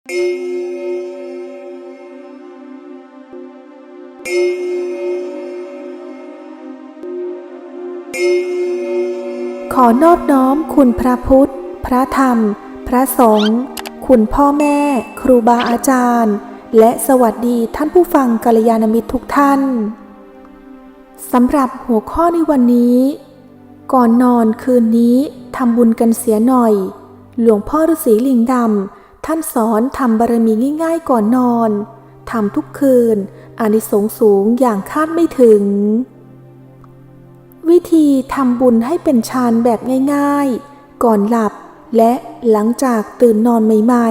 ขอนอบน้อมคุณพระพุทธ พระธรรม พระสงฆ์คุณพ่อแม่ ครูบาอาจารย์ และสวัสดีท่านผู้ฟังกัลยาณมิตรทุกท่านสำหรับหัวข้อในวันนี้ ก่อนนอนคืนนี้ทำบุญกันเสียหน่อย หลวงพ่อฤาษีลิงดำ ท่านสอนทำบารมีง่ายๆก่อนนอนทำทุกคืนอานิสงส์สูงอย่างคาดไม่ถึง วิธีทำบุญให้เป็นฌานแบบง่ายๆ ก่อนหลับและหลังจากตื่นนอนใหม่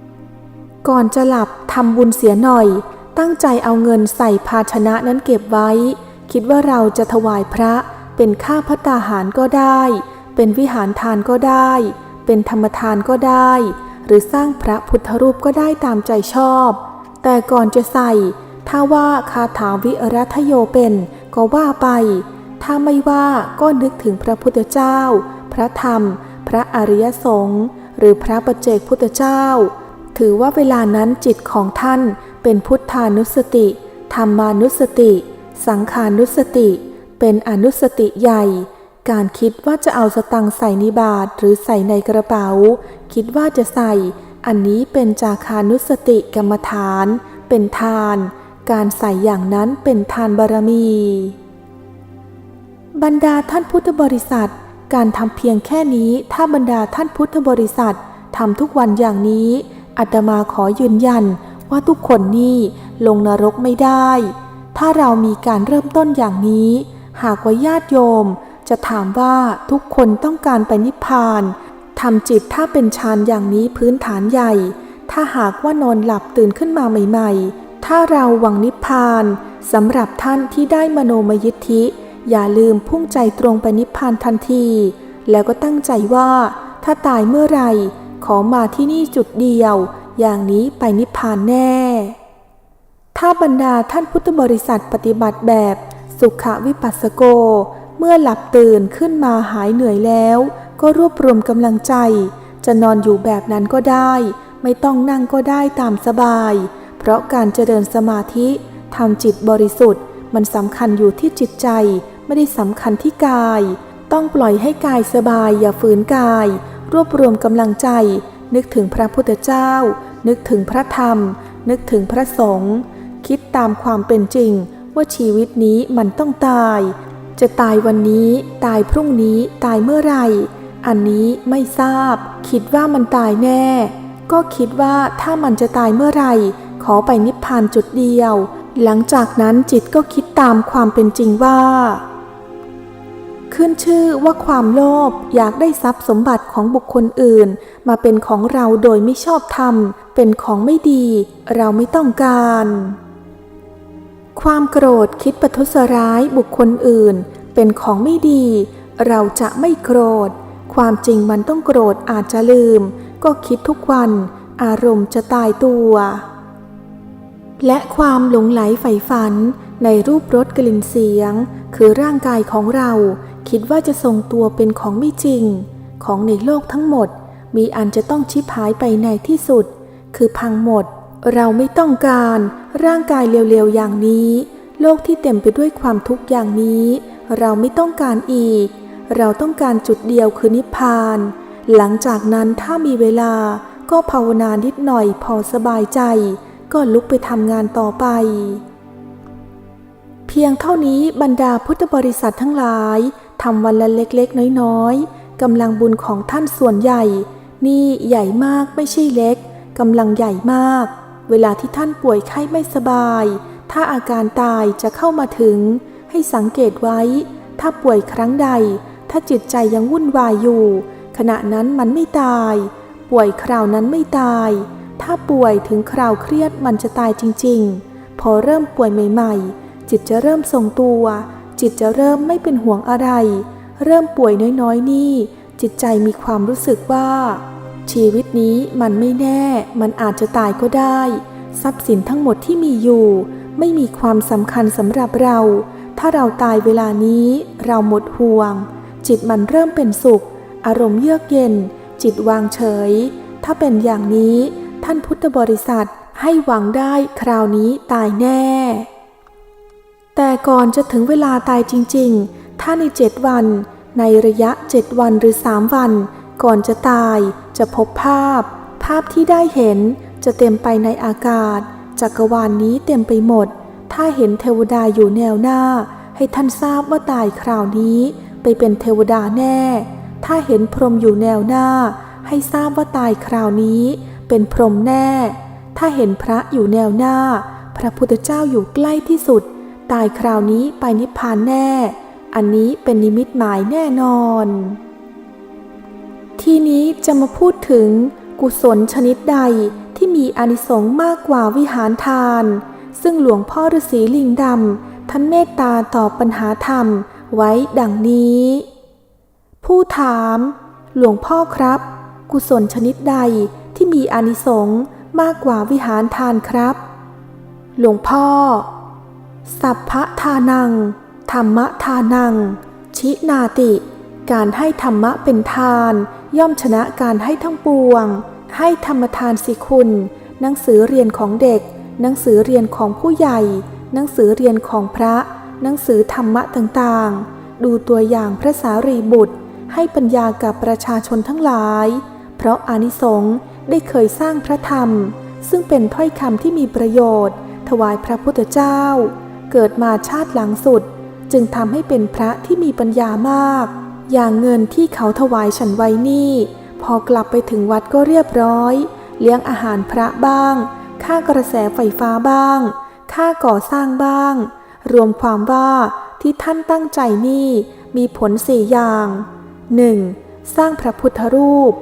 ๆ ก่อนจะหลับทำบุญเสียหน่อย ตั้งใจเอาเงินใส่ภาชนะนั้นเก็บไว้ คิดว่าเราจะถวายพระเป็นค่าพัตตาหารก็ได้ เป็นวิหารทานก็ได้ เป็นธรรมทานก็ได้ หรือสร้างพระพุทธรูปก็ได้ตามใจชอบ แต่ก่อนจะใส่ ถ้าว่าคาถาวิรัตโยเป็นก็ว่าไป ถ้าไม่ว่าก็นึกถึงพระพุทธเจ้า พระธรรม พระอริยสงฆ์หรือพระปัจเจกพุทธเจ้า ถือว่าเวลานั้นจิตของท่านเป็นพุทธานุสติ ธรรมานุสติ สังขานุสติ เป็นอนุสติใหญ่การคิดว่าจะเอาสตังใส่ในบาทหรือใส่ในกระเป๋า คิดว่าจะใส่ อันนี้เป็นจาคานุสติกรรมฐาน เป็นทาน การใส่อย่างนั้นเป็นทานบารมี บรรดาท่านพุทธบริษัท การทำเพียงแค่นี้ถ้าบรรดาท่านพุทธบริษัททำทุกวันอย่างนี้อาตมาขอยืนยันว่าทุกคนนี่ลงนรกไม่ได้ ถ้าเรามีการเริ่มต้นอย่างนี้ หากว่าญาติโยม จะถามว่าทุกคนต้องการไปนิพพาน ทำจิตถ้าเป็นฌานอย่างนี้พื้นฐานใหญ่ ถ้าหากว่านอนหลับตื่นขึ้นมาใหม่ ๆ ถ้าเราหวังนิพพานสำหรับท่านที่ได้มโนมยิทธิ อย่าลืมพุ่งใจตรงไปนิพพานทันที แล้วก็ตั้งใจว่า ถ้าตายเมื่อไหร่ ขอมาที่นี่จุดเดียว อย่างนี้ไปนิพพานแน่ ถ้าบรรดาท่านพุทธบริษัทปฏิบัติแบบสุขวิปัสสโก เมื่อหลับตื่นขึ้นมาหายเหนื่อยแล้ว ก็รวบรวมกำลังใจ จะนอนอยู่แบบนั้นก็ได้ ไม่ต้องนั่งก็ได้ตามสบาย เพราะการเจริญสมาธิทำจิตบริสุทธิ์ มันสำคัญอยู่ที่จิตใจ ไม่ได้สำคัญที่กาย ต้องปล่อยให้กายสบายอย่าฝืนกาย รวบรวมกำลังใจ นึกถึงพระพุทธเจ้า นึกถึงพระธรรม นึกถึงพระสงฆ์คิดตามความเป็นจริง ว่าชีวิตนี้มันต้องตาย จะตายวันนี้ ตายพรุ่งนี้ ตายเมื่อไหร่ อันนี้ไม่ทราบ คิดว่ามันตายแน่ ก็คิดว่าถ้ามันจะตายเมื่อไหร่ ขอไปนิพพานจุดเดียว หลังจากนั้นจิตก็คิดตามความเป็นจริงว่า ขึ้นชื่อว่าความโลภอยากได้ทรัพย์สมบัติของบุคคลอื่น มาเป็นของเราโดยไม่ชอบธรรม เป็นของไม่ดี เราไม่ต้องการ ความโกรธคิดประทุษร้ายบุคคลอื่น เป็นของไม่ดี เราจะไม่โกรธ ความจริงมันต้องโกรธอาจจะลืม ก็คิดทุกวัน อารมณ์จะตายตัว และความหลงไหลใฝ่ฝันในรูปรสกลิ่นเสียง คือร่างกายของเรา คิดว่าจะทรงตัวเป็นของไม่จริง ของในโลกทั้งหมด มีอันจะต้องชิบหายไปในที่สุด คือพังหมด เราไม่ต้องการร่างกายเร็วๆอย่างนี้ โลกที่เต็มไปด้วยความทุกข์อย่างนี้ เราไม่ต้องการอีก เราต้องการจุดเดียวคือนิพพาน หลังจากนั้นถ้ามีเวลาก็ภาวนานิดหน่อยพอสบายใจ ก็ลุกไปทำงานต่อไป เพียงเท่านี้บรรดาพุทธบริษัททั้งหลายทำวันละเล็กๆ น้อยๆกำลังบุญของท่านส่วนใหญ่ นี่ใหญ่มากไม่ใช่เล็กกำลังใหญ่มาก เวลาที่ท่านป่วยไข้ไม่สบาย ถ้าอาการตายจะเข้ามาถึง ให้สังเกตไว้ ถ้าป่วยครั้งใด ถ้าจิตใจยังวุ่นวายอยู่ ขณะนั้นมันไม่ตาย ป่วยคราวนั้นไม่ตาย ถ้าป่วยถึงคราวเครียดมันจะตายจริง ๆ พอเริ่มป่วยใหม่ ๆ จิตจะเริ่มทรงตัว จิตจะเริ่มไม่เป็นห่วงอะไร เริ่มป่วยน้อยๆนี่ จิตใจมีความรู้สึกว่า ชีวิตนี้มันไม่แน่ มันอาจจะตายก็ได้ ทรัพย์สินทั้งหมดที่มีอยู่ ไม่มีความสำคัญสำหรับเราถ้าเราตายเวลานี้เราหมดห่วง จิตมันเริ่มเป็นสุข อารมณ์เยือกเย็น จิตวางเฉย ถ้าเป็นอย่างนี้ท่านพุทธบริษัทให้หวังได้คราวนี้ตายแน่ แต่ก่อนจะถึงเวลาตายจริง ๆ ถ้าในเจ็ดวัน ในระยะเจ็ดวันหรือสามวัน ก่อนจะตายจะพบภาพ ภาพที่ได้เห็นจะเต็มไปในอากาศ จักรวาลนนี้เต็มไปหมด ถ้าเห็นเทวดาอยู่แนวหน้า ให้ท่านทราบว่าตายคราวนี้ ไปเป็นเทวดาแน่ ถ้าเห็นพรหมอยู่แนวหน้า ให้ทราบว่าตายคราวนี้ เป็นพรหมแน่ ถ้าเห็นพระอยู่แนวหน้า พระพุทธเจ้าอยู่ใกล้ที่สุด ตายคราวนี้ไปนิพพานแน่ อันนี้เป็นนิมิตหมายแน่นอน ทีนี้จะมาพูดถึงกุศลชนิดใดที่มีอานิสงส์มากกว่าวิหารทาน ซึ่งหลวงพ่อฤาษีลิงดำท่านเมตตาตอบปัญหาธรรม ไว้ดังนี้ ผู้ถาม หลวงพ่อครับ กุศลชนิดใดที่มีอานิสงส์มากกว่าวิหารทานครับ หลวงพ่อ สัพพะทานัง ธรรมะทานัง ชินาติ การให้ธรรมะเป็นทาน ย่อมชนะการให้ทั้งปวง ให้ธรรมทานสิคุณ หนังสือเรียนของเด็ก หนังสือเรียนของผู้ใหญ่ หนังสือเรียนของพระ หนังสือธรรมะต่างๆ ดูตัวอย่างพระสารีบุตร ให้ปัญญากับประชาชนทั้งหลาย เพราะอานิสงส์ได้เคยสร้างพระธรรม ซึ่งเป็นถ้อยคำที่มีประโยชน์ ถวายพระพุทธเจ้า เกิดมาชาติหลังสุด จึงทำให้เป็นพระที่มีปัญญามาก อย่างเงินที่เขาถวายฉันไว้นี่ พอกลับไปถึงวัดก็เรียบร้อย เลี้ยงอาหารพระบ้าง ค่ากระแสไฟฟ้าบ้าง ค่าก่อสร้างบ้าง รวมความว่าที่ท่านตั้งใจนี่มีผลสี่อย่าง 1. สร้างพระพุทธรูป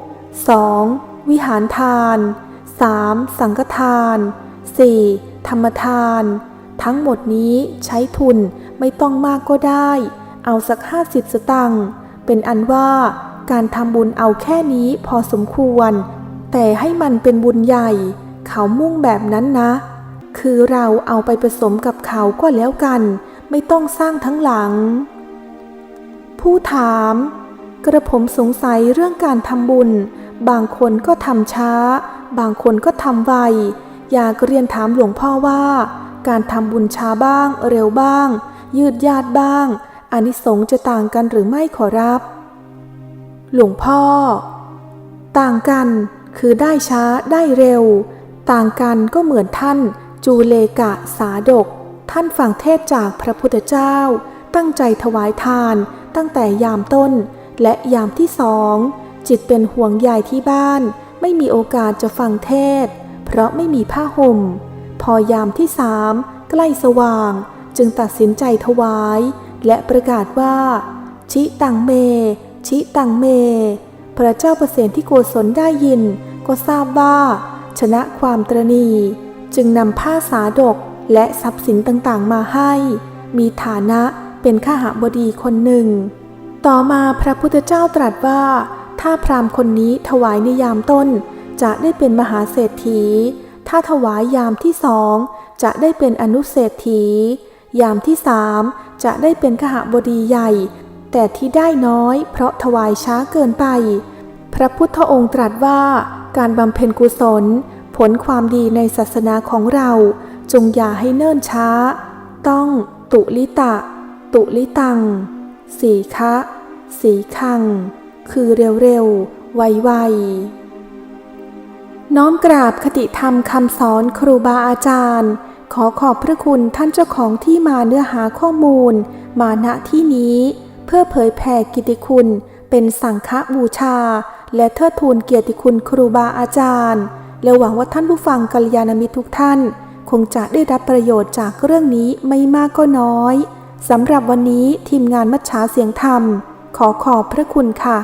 2. วิหารทาน 3. สังฆทาน 4. ธรรมทาน ทั้งหมดนี้ใช้ทุนไม่ต้องมากก็ได้ เอาสักห้าสิบสตังค์เป็นอันว่าการทำบุญเอาแค่นี้พอสมควร แต่ให้มันเป็นบุญใหญ่ เขามุ่งแบบนั้นนะ คือเราเอาไปผสมกับเขาก็แล้วกัน ไม่ต้องสร้างทั้งหลัง ผู้ถาม กระผมสงสัยเรื่องการทำบุญ บางคนก็ทำช้า บางคนก็ทำไว อยากเรียนถามหลวงพ่อว่า การทำบุญช้าบ้าง เร็วบ้าง ยืดยาดบ้างอานิสงส์จะต่างกันหรือไม่ขอรับ หลวงพ่อ ต่างกันคือได้ช้าได้เร็ว ต่างกันก็เหมือนท่าน จูเลกะสาดก ท่านฟังเทศจากพระพุทธเจ้า ตั้งใจถวายทานตั้งแต่ยามต้น และยามที่สอง จิตเป็นห่วงใยที่บ้าน ไม่มีโอกาสจะฟังเทศ เพราะไม่มีผ้าห่ม พอยามที่สามใกล้สว่าง จึงตัดสินใจถวาย และประกาศว่า ชิตังเม ชิตังเม พระเจ้าประเสนที่โกศลได้ยิน ก็ทราบว่า ชนะความตรณี จึงนำผ้าสาดกและทรัพย์สินต่างๆ มาให้ มีฐานะเป็นข้าหาบดีคนหนึ่ง ต่อมาพระพุทธเจ้าตรัสว่า ถ้าพราหมณ์คนนี้ถวายในยามต้น จะได้เป็นมหาเศรษฐี ถ้าถวายยามที่สองจะได้เป็นอนุเศรษฐี ยามที่สามจะได้เป็นขหบดีใหญ่ แต่ที่ได้น้อย เพราะถวายช้าเกินไป พระพุทธองค์ตรัสว่า การบำเพ็ญกุศล ผลความดีในศาสนาของเราจงอย่าให้เนิ่นช้า ต้องตุลิตะ ตุลิตัง สีคะ สีคัง คือเร็วๆ ไวๆ น้อมกราบคติธรรมคำสอนครูบาอาจารย์ ขอขอบพระคุณท่านเจ้าของที่มาเนื้อหาข้อมูล มาณที่นี้ เพื่อเผยแผ่กิตติคุณ เป็นสังฆบูชา และเทิดทูนเกียรติคุณครูบาอาจารย์ และหวังว่าท่านผู้ฟังกัลยาณมิตรทุกท่าน คงจะได้รับประโยชน์จากเรื่องนี้ไม่มากก็น้อยสำหรับวันนี้ทีมงานมัชชาเสียงธรรม ขอขอบพระคุณค่ะ